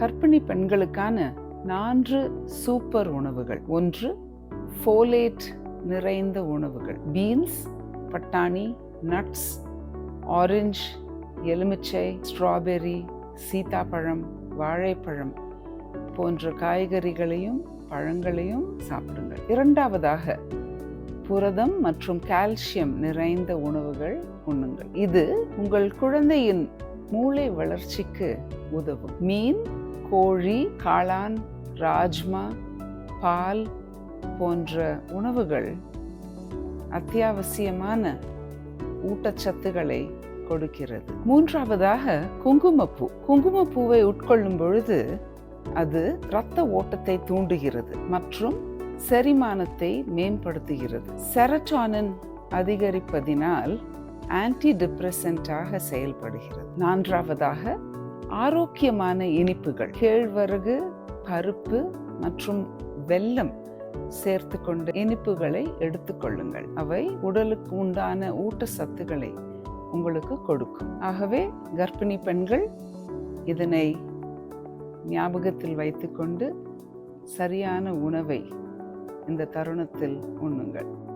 கர்ப்பிணி பெண்களுக்கான நான்கு சூப்பர் உணவுகள். ஒன்று ஃபோலேட் நிறைந்த உணவுகள். பீன்ஸ் பட்டாணி நட்ஸ் ஆரஞ்சு எலுமிச்சை ஸ்ட்ராபெர்ரி சீதாப்பழம் வாழைப்பழம் போன்ற காய்கறிகளையும் பழங்களையும் சாப்பிடுங்கள். இரண்டாவதாக புரதம் மற்றும் கால்சியம் நிறைந்த உணவுகள் உண்ணுங்கள். இது உங்கள் குழந்தையின் மூளை வளர்ச்சிக்கு உதவும். மீன் கோழி காளான் ராஜ்மா பால் போன்ற உணவுகள் அத்தியாவசியமான ஊட்டச்சத்துக்களை கொடுக்கிறது. மூன்றாவதாக குங்குமப்பூ. குங்குமப்பூவை உட்கொள்ளும் பொழுது அது இரத்த ஓட்டத்தை தூண்டுகிறது மற்றும் செரிமானத்தை மேம்படுத்துகிறது. செரட்டானின் அதிகரிப்பதினால் ஆன்டி டிப்ரெசண்டாக செயல்படுகிறது. நான்காவதாக ஆரோக்கியமான இனிப்புகள். கேழ்வரகு பருப்பு மற்றும் வெல்லம் சேர்த்து கொண்ட இனிப்புகளை எடுத்துக்கொள்ளுங்கள். அவை உடலுக்கு உண்டான ஊட்டச்சத்துக்களை உங்களுக்கு கொடுக்கும். ஆகவே கர்ப்பிணி பெண்கள் இதனை ஞாபகத்தில் வைத்துக்கொண்டு சரியான உணவை இந்த தருணத்தில் உண்ணுங்கள்.